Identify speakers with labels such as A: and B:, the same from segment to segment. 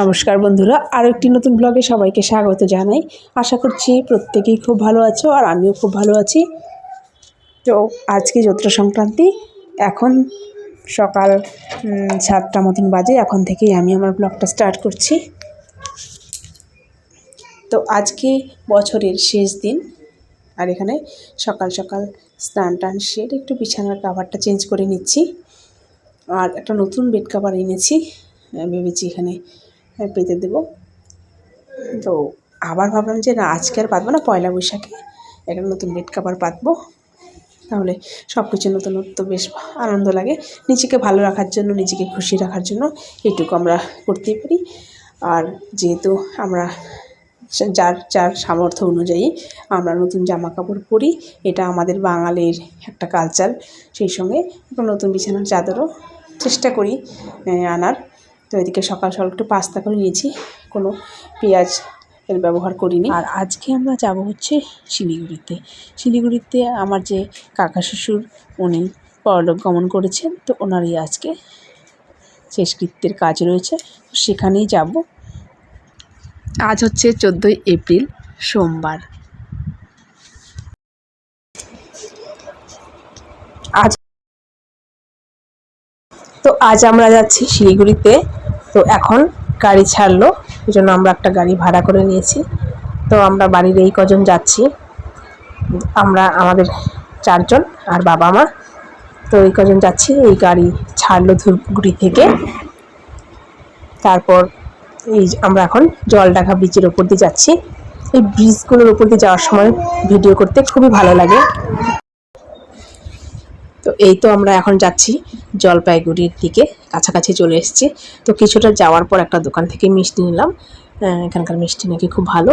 A: নমস্কার বন্ধুরা, আরও একটি নতুন ব্লগে সবাইকে স্বাগত জানাই। আশা করছি প্রত্যেকেই খুব ভালো আছো আর আমিও খুব ভালো আছি। তো আজকে চৈত্র সংক্রান্তি, এখন সকাল সাতটা মতন বাজে, এখন থেকেই আমি আমার ব্লগটা স্টার্ট করছি। তো আজকে বছরের শেষ দিন, আর এখানে সকাল সকাল স্নান টান সেরে একটু বিছানার কাভারটা চেঞ্জ করে নিচ্ছি। আর একটা নতুন বেড কাভার এনেছি ভেবেছি এখানে পেতে দেবো। তো আবার ভাবলাম যে না, আজকে আর পাতবো না, পয়লা বৈশাখে একটা নতুন বেড কাভার পাতবো তাহলে সব কিছু নতুনত্ব বেশ আনন্দ লাগে। নিজেকে ভালো রাখার জন্য, নিজেকে খুশি রাখার জন্য এইটুকু আমরা করতেই পারি। আর যেহেতু আমরা যার যার সামর্থ্য অনুযায়ী আমরা নতুন জামা কাপড় পরি, এটা আমাদের বাঙালির একটা কালচার সেই সঙ্গে একটা নতুন বিছানার চাদরও চেষ্টা করি আনার। তো এদিকে সকাল সকাল একটু পাস্তা করে নিয়েছি। কোনো পেঁয়াজ এর ব্যবহার করিনি। আর আজকে আমরা যাব হচ্ছে শিলিগুড়িতে। শিলিগুড়িতে আমার যে কাকা শ্বশুর, উনি পরলোক গমন করেছেন, তো ওনারই আজকে শেষকৃত্যের কাজ রয়েছে। সেখানেই যাব। আজ হচ্ছে চোদ্দোই এপ্রিল, সোমবার। আজ তো আজ আমরা যাচ্ছি শিলিগুড়িতে। তো এখন গাড়ি ছাড়লো এই জন্য আমরা একটা গাড়ি ভাড়া করে নিয়েছি। তো আমরা বাড়ির এই কজন যাচ্ছি। আমরা, আমাদের চারজন আর বাবা মা। তো এই কজন যাচ্ছি, এই গাড়ি ছাড়লো ধূপগুড়ি থেকে। তারপর এই আমরা এখন জলঢাকা ব্রিজের ওপর দিয়ে যাচ্ছি। এই ব্রিজগুলোর ওপর দিয়ে যাওয়ার সময় ভিডিও করতে খুবই ভালো লাগে। তো এই তো আমরা এখন যাচ্ছি জলপাইগুড়ির দিকে, কাছাকাছি চলে এসেছি। তো কিছুটা যাওয়ার পর একটা দোকান থেকে মিষ্টি নিলাম। এখানকার মিষ্টি নাকি খুব ভালো।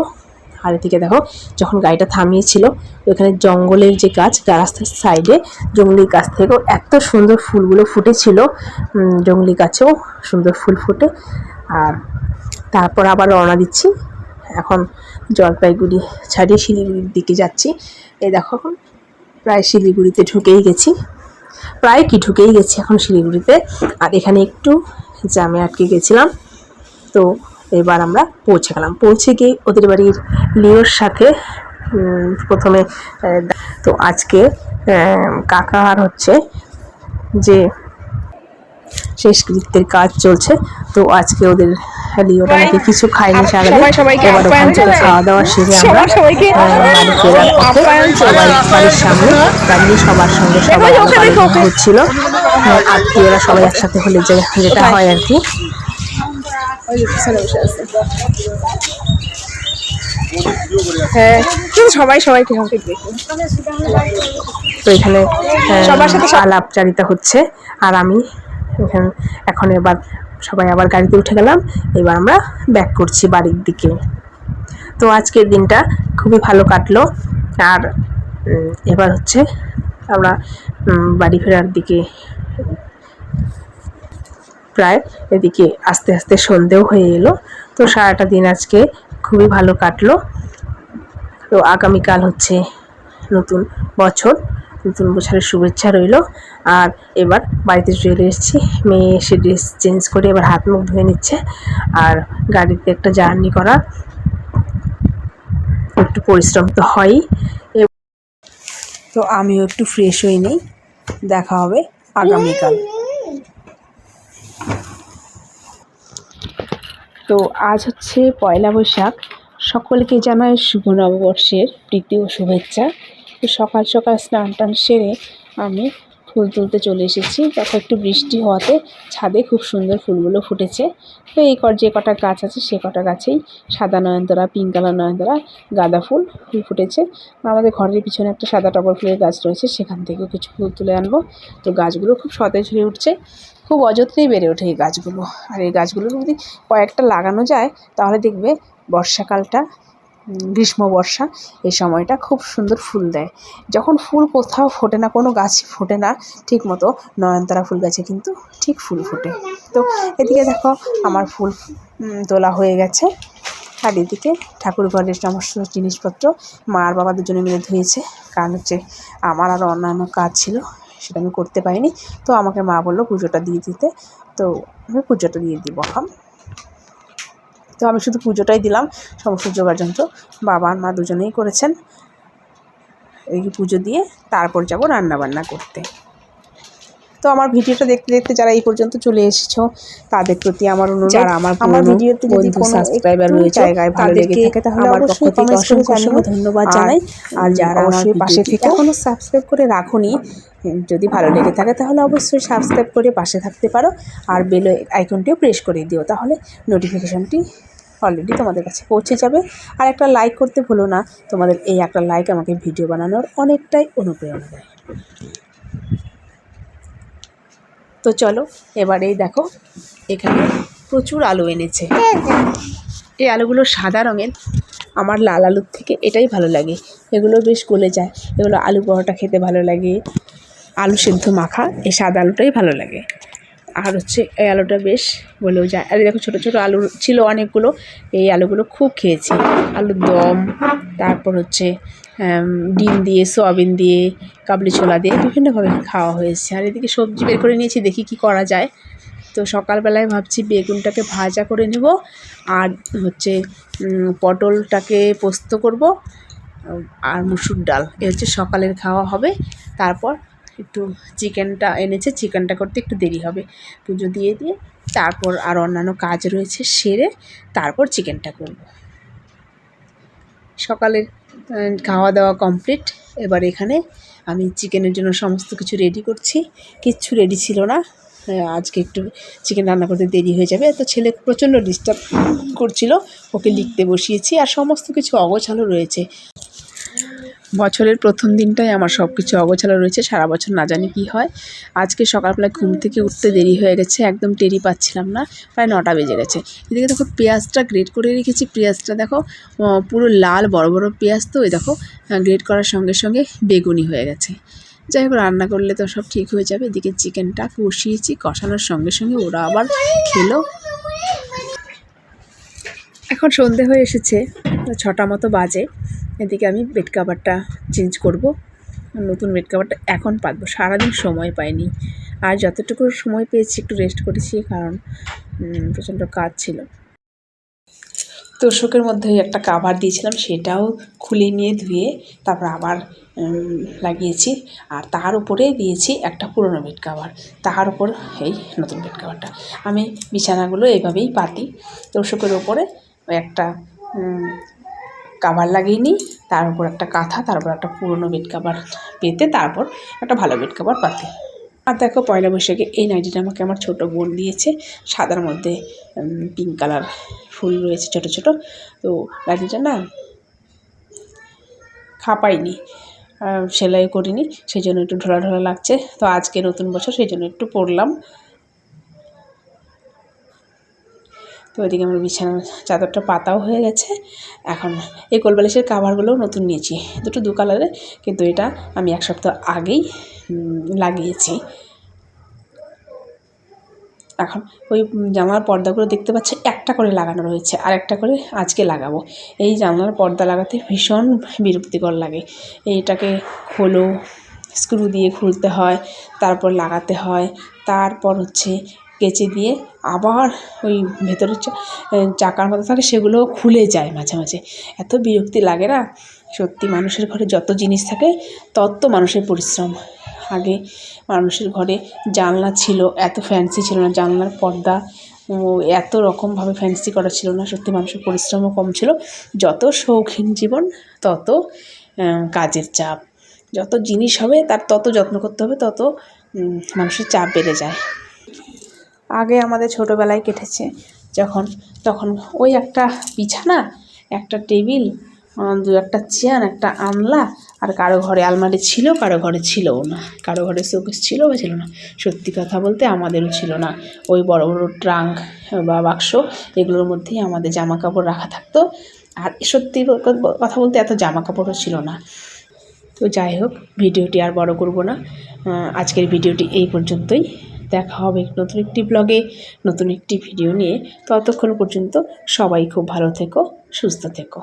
A: আর এদিকে দেখো, যখন গাড়িটা থামিয়েছিল ওখানে জঙ্গলের যে গাছ রাস্তার সাইডে জঙ্গলি গাছ থেকেও এত সুন্দর ফুলগুলো ফুটেছিল। জঙ্গলি গাছেও সুন্দর ফুল ফুটে। আর তারপর আবার রওনা দিচ্ছি। এখন জলপাইগুড়ি ছাড়িয়ে শিলিগুড়ির দিকে যাচ্ছি। এই দেখো এখন, প্রায় শিলিগুড়িতে ঢুকেই গেছি। প্রায় কি ঢুকেই গেছি এখন শিলিগুড়িতে। আর এখানে একটু জামে আটকে গেছিলাম। তো এবার আমরা পৌঁছে গেলাম। পৌঁছে গিয়ে ওদের বাড়ির লিওর সাথে প্রথমে তো আজকে কাকা আর হচ্ছে যে শেষকৃত্যের কাজ চলছে। তো আজকে ওদের লিওরা নাকি কিছু খায়নি সারাদিন। এবার ওখান থেকে খাওয়া দাওয়া সেরে আমরা
B: সবাই সবাইকে
A: আহ, বাড়ি ফেরার পথে সবাই বাড়ির সামনে দাঁড়িয়ে সবার সঙ্গে সবাই। হচ্ছিল। আত্মীয়রা সবাই একসাথে হলে যে যেটা হয় আর কি।
B: হ্যাঁ কিন্তু সবাই সবাইকে
A: তো এখানে আলাপচারিতা হচ্ছে। আর আমি এখানে এখন এবার সবাই আবার গাড়িতে উঠে গেলাম। এবার আমরা ব্যাক করছি বাড়ির দিকে। তো আজকের দিনটা খুবই ভালো কাটলো। আর এবার হচ্ছে আমরা বাড়ি ফেরার দিকে, প্রায় এদিকে আস্তে আস্তে সন্ধেও হয়ে এলো। তো সারাটা দিন আজকে খুবই ভালো কাটলো। তো আগামীকাল হচ্ছে নতুন বছর। নতুন বছরের শুভেচ্ছা রইল। আর এবার বাড়িতে চলে এসেছি। মেয়ে এসে ড্রেস চেঞ্জ করে এবার হাত মুখ ধুয়ে নিচ্ছে আর গাড়িতে একটা জার্নি করা। একটু পরিশ্রম তো হয়ই। তো আমিও একটু ফ্রেশ হয়ে নেই। দেখা হবে আগামীকাল। তো আজ হচ্ছে পয়লা বৈশাখ। সকলকে জানাই শুভ নববর্ষের প্রীতি ও শুভেচ্ছা। তো সকাল সকাল স্নান টান সেরে আমি ফুল তুলতে চলে এসেছি। তখন একটু বৃষ্টি হওয়াতে ছাদে খুব সুন্দর ফুলগুলো ফুটেছে। তো এই কর যে কটা গাছ আছে সে কটা গাছেই সাদা নয়নতারা, পিঙ্ক কালার নয়নতারা, গাঁদা ফুল ফুল ফুটেছে। আমাদের ঘরের পিছনে একটা সাদা টগর ফুলের গাছ রয়েছে, সেখান থেকেও কিছু ফুল তুলে আনব। তো গাছগুলো খুব সতেজ হয়ে উঠছে, খুব অযত্নেই বেড়ে ওঠে এই গাছগুলো। আর এই গাছগুলোর যদি কয়েকটা লাগানো যায়, তাহলে দেখবে বর্ষাকালটা গ্রীষ্ম, বর্ষা, এই সময়টা খুব সুন্দর ফুল দেয়। যখন ফুল কোথাও ফোটে না, কোনো গাছ ফোটে না, ঠিক মতো নয়নতারা ফুল গাছে কিন্তু ঠিক ফুল ফোটে। তো এদিকে দেখো আমার ফুল তোলা হয়ে গেছে। আর এদিকে ঠাকুর ঘরের সমস্ত জিনিসপত্র মা আর বাবা দুজনে মিলে ধুয়েছে। কারণ হচ্ছে আমার আরও অন্যান্য কাজ ছিল, সেটা আমি করতে পারিনি। তো আমাকে মা বলল পুজোটা দিয়ে দিতে। তো আমি পুজোটা দিয়ে দিব তো আমি শুধু পুজোটাই দিলাম সমস্ত জোগাড় যন্ত্র বাবা আর মা দুজনেই করেছেন। এই পুজো দিয়ে তারপর যাব রান্না বান্না করতে। তো আমার ভিডিওটা দেখতে দেখতে যারা এই পর্যন্ত চলে এসেছ তাদের প্রতি আমার অনুরোধ
B: আমার
A: আমার ভিডিওতে যদি কোনো একটু
B: রয়েছে,
A: জায়গায় ভালো লেগে থাকে তাহলে
B: আমার পক্ষ থেকে
A: করে
B: অসংখ্য
A: ধন্যবাদ জানাই। আর যারা
B: অবশ্যই
A: পাশে থেকে এখনও সাবস্ক্রাইব করে রাখোনি যদি ভালো লেগে থাকে তাহলে অবশ্যই সাবস্ক্রাইব করে পাশে থাকতে পারো আর বেল আইকনটিও প্রেস করে দিও তাহলে নোটিফিকেশনটি অলরেডি তোমাদের কাছে পৌঁছে যাবে। আর একটা লাইক করতে ভুলো না, তোমাদের এই একটা লাইক আমাকে ভিডিও বানানোর অনেকটাই অনুপ্রেরণা দেয়। তো চলো এবারেই দেখো, এখানে প্রচুর আলু এনেছে। এই আলুগুলো সাদা রঙের, আমার লাল আলুর থেকে এটাই ভালো লাগে। এগুলো বেশ গলে যায়, এগুলো আলু পরোটা খেতে ভালো লাগে। আলু সেদ্ধ মাখা, এই সাদা আলুটাই ভালো লাগে। আর হচ্ছে এই আলুটা বেশ বলেও যায়। আর দেখো ছোটো ছোটো আলু ছিল অনেকগুলো, এই আলুগুলো খুব খেয়েছি। আলুর দম, তারপর হচ্ছে ডিম দিয়ে, সোয়াবিন দিয়ে, কাবলি ছোলা দিয়ে, বিভিন্নভাবে খাওয়া হয়েছে। আর এদিকে সবজি বের করে নিয়েছি, দেখি কি করা যায়। তো সকালবেলায় ভাবছি বেগুনটাকে ভাজা করে নেব, আর হচ্ছে পটলটাকে পোস্ত করব, আর মুসুর ডাল। এ হচ্ছে সকালের খাওয়া হবে। তারপর একটু চিকেনটা এনেছে, চিকেনটা করতে একটু দেরি হবে। পুজো দিয়ে দিয়ে তারপর আর অন্যান্য কাজ রয়েছে সেরে তারপর চিকেনটা করব। সকালের খাওয়া দাওয়া কমপ্লিট। এবার এখানে আমি চিকেনের জন্য সমস্ত কিছু রেডি করছি। কিচ্ছু রেডি ছিল না। আজকে একটু চিকেন রান্না করতে দেরি হয়ে যাবে। তো ছেলে প্রচণ্ড ডিস্টার্ব করছিল। ওকে লিখতে বসিয়েছি। আর সমস্ত কিছু অগোছালো রয়েছে। বছরের প্রথম দিনটাই আমার সব কিছু অগোছালো রয়েছে, সারা বছর না জানি কী হয়। আজকে সকালবেলায় ঘুম থেকে উঠতে দেরি হয়ে গেছে, একদম টেরি পাচ্ছিলাম না, প্রায় নটা বেজে গেছে। এদিকে দেখো পেঁয়াজটা গ্রেট করে রেখেছি, পেঁয়াজটা দেখো পুরো লাল বড় বড় পেঁয়াজ তো ওই দেখো গ্রেট করার সঙ্গে সঙ্গে বেগুনি হয়ে গেছে। যাই হোক, রান্না করলে তো সব ঠিক হয়ে যাবে, এদিকে চিকেনটা কষিয়েছি, কষানোর সঙ্গে সঙ্গে ওরা আবার খেলো। এখন সন্ধে হয়ে এসেছে। ছটা মতো বাজে। এদিকে আমি বেড কাভারটা চেঞ্জ করব। নতুন বেড কাভারটা এখন পাতবো সারাদিন সময় পাইনি। আর যতটুকু সময় পেয়েছি একটু রেস্ট করেছি কারণ প্রচণ্ড কাজ ছিল। তোষকের মধ্যে একটা কাভার দিয়েছিলাম, সেটাও খুলে নিয়ে ধুয়ে তারপর আবার লাগিয়েছি। আর তার উপরে দিয়েছি একটা পুরনো বেড কাভার তার উপর এই নতুন বেড কাভারটা আমি বিছানাগুলো এইভাবেই পাতি। তোষকের ওপরে একটা কাভার লাগিয়ে নিই, তার উপর একটা কাঁথা তারপর একটা পুরনো বেড কাভার পেতে, তারপর একটা ভালো বেড কাভার পাতি। আর দেখো পয়লা বৈশাখে এই নাইটিটা আমাকে আমার ছোটো বোন দিয়েছে, সাদার মধ্যে পিঙ্ক কালার ফুল রয়েছে ছোট ছোট, তো নাইটিটা না খাপাইনি সেলাই করিনি, সেই জন্য একটু ঢোলা ঢোলা লাগছে, তো আজকে নতুন বছর সেই জন্য একটু পরলাম। তো ওইদিকে আমার বিছানার চাদরটা পাতাও হয়ে গেছে। এখন এই কোলবালিশের কাভারগুলোও নতুন নিয়েছি। দুটো দু কালারের কিন্তু এটা আমি এক সপ্তাহ আগেই লাগিয়েছি। এখন ওই জানলার পর্দাগুলো দেখতে পাচ্ছি, একটা করে লাগানো রয়েছে আর একটা করে আজকে লাগাবো। এই জানলার পর্দা লাগাতে ভীষণ বিরক্তিকর লাগে। এইটাকে খোলো, স্ক্রু দিয়ে খুলতে হয়, তারপর লাগাতে হয়, তারপর হচ্ছে কেচে দিয়ে আবার ওই ভেতরের চাকার মতো থাকে, সেগুলোও খুলে যায় মাঝে মাঝে। এত বিরক্তি লাগে না? সত্যি মানুষের ঘরে যত জিনিস থাকে, তত মানুষের পরিশ্রম। আগে মানুষের ঘরে জানলা ছিল, এত ফ্যান্সি ছিল না, জানলার পর্দা এত রকমভাবে ফ্যান্সি করা ছিল না, সত্যি মানুষের পরিশ্রমও কম ছিল। যত শৌখিন জীবন, তত কাজের চাপ। যত জিনিস হবে, তার তত যত্ন করতে হবে, তত মানুষের চাপ বেড়ে যায়। আগে আমাদের ছোটোবেলায় কেটেছে। যখন, তখন ওই একটা বিছানা, একটা টেবিল দু একটা চেয়ার, একটা আনলা, আর কারও ঘরে আলমারি ছিল, কারও ঘরে ছিলও না। কারও ঘরে শোকেস ছিল বা ছিল না। সত্যি কথা বলতে আমাদেরও ছিল না। ওই বড় বড় ট্রাঙ্ক বা বাক্স, এগুলোর মধ্যেই আমাদের জামা কাপড় রাখা থাকতো। আর সত্যি কথা বলতে এত জামা কাপড়ও ছিল না। তো যাই হোক, ভিডিওটি আর বড় করব না। আজকের ভিডিওটি এই পর্যন্তই। দেখা হবে নতুন একটি ব্লগে নতুন একটি ভিডিও নিয়ে। ততক্ষণ পর্যন্ত সবাই খুব ভালো থেকো, সুস্থ থেকো।